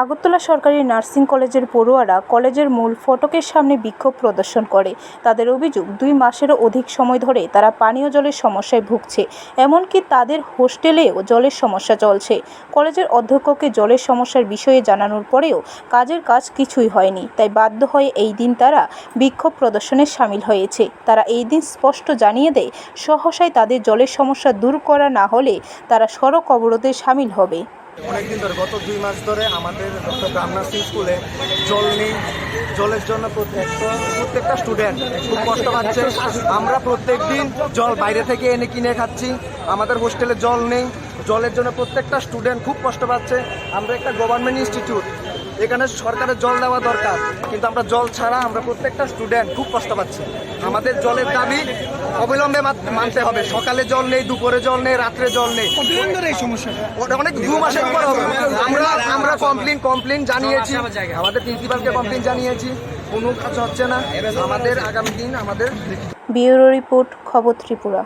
আগরতলা সরকারি নার্সিং কলেজের পড়ুয়ারা কলেজের মূল ফটকের সামনে বিক্ষোভ প্রদর্শন করে। তাদের অভিযোগ, দুই মাসেরও অধিক সময় ধরে তারা পানীয় জলের সমস্যায় ভুগছে, এমনকি তাদের হোস্টেলেও জলের সমস্যা চলছে। কলেজের অধ্যক্ষকে জলের সমস্যার বিষয়ে জানানোর পরেও কাজের কাজ কিছুই হয়নি, তাই বাধ্য হয়ে এই দিন তারা বিক্ষোভ প্রদর্শনে সামিল হয়েছে। তারা এই দিন স্পষ্ট জানিয়ে দেয়, সহসায় তাদের জলের সমস্যা দূর করা না হলে তারা সড়ক অবরোধে সামিল হবে। অনেকদিন ধরে, গত দুই মাস ধরে আমাদের ডক্টর স্কুলে জল নেই। জলের জন্য প্রত্যেকটা স্টুডেন্ট খুব কষ্ট পাচ্ছে। আমরা প্রত্যেক দিন জল বাইরে থেকে এনে কিনে খাচ্ছি। আমাদের হোস্টেলে জল নেই। জলের জন্য প্রত্যেকটা স্টুডেন্ট খুব কষ্ট পাচ্ছে। আমরা একটা গভর্নমেন্ট ইনস্টিটিউট এখানে সরকারের জল দেওয়া দরকার কিন্তু আমরা জল ছাড়া আমরা প্রত্যেকটা স্টুডেন্ট খুব কষ্ট পাচ্ছি। আমাদের জলের দাবি অবিলম্বে মানতে হবে। সকালে জল নেই দুপুরে জল নেই রাত্রে জল নেই। ওটা অনেক দু মাসের পর হবে। আমরা আমরা কমপ্লেন কমপ্লেন জানিয়েছি। আমাদের প্রিন্সিপালকে কমপ্লেন জানিয়েছি। কোনো কাজ হচ্ছে না। আমাদের আগামী দিন আমাদের ব্যুরো রিপোর্ট খবর ত্রিপুরা।